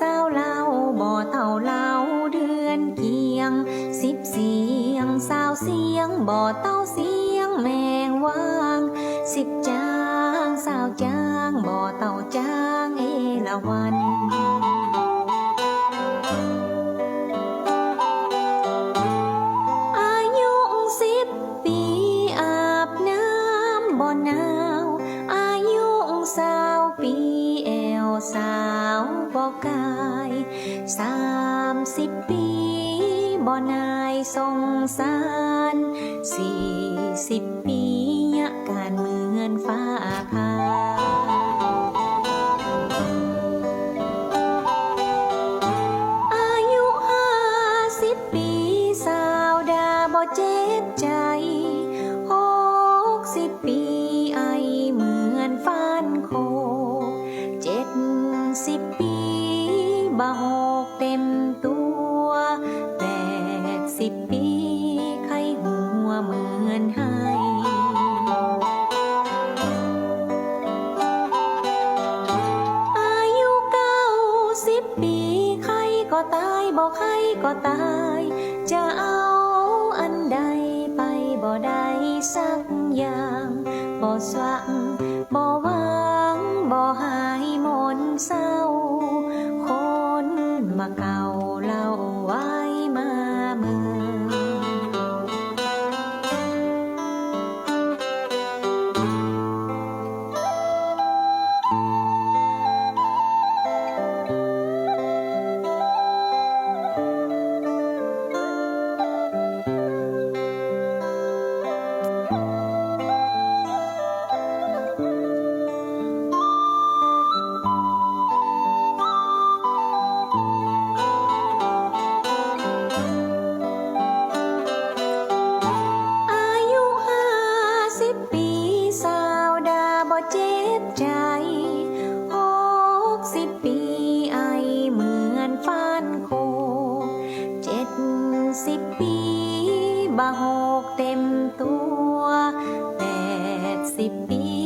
สาวลาวบ่เท่าลาวเดือนเกียง สิบเสียงสาวเสียงบ่เต้าเสียงแมงวางสิบจางสาวจางบ่เต่าจางเอละวัน สาวบ่กายสามสิบปีบ่นายสงสารสี่สิบปียะการเหมือนฟ้าคาอายุห้าสิบปีสาวดาบ่เจ็บใจ เหมือนไห้ อายุเก้าสิบปี ใครก็ตายบอกใครก็ตาย จะเอาอันใดไปบ่ได้สักอย่างบ่สวังบ่หวัง เจ็บใจหกสิบปีไอเหมือนฟันโคเจ็ดสิบปีบะหกเต็มตัวแปดสิบปี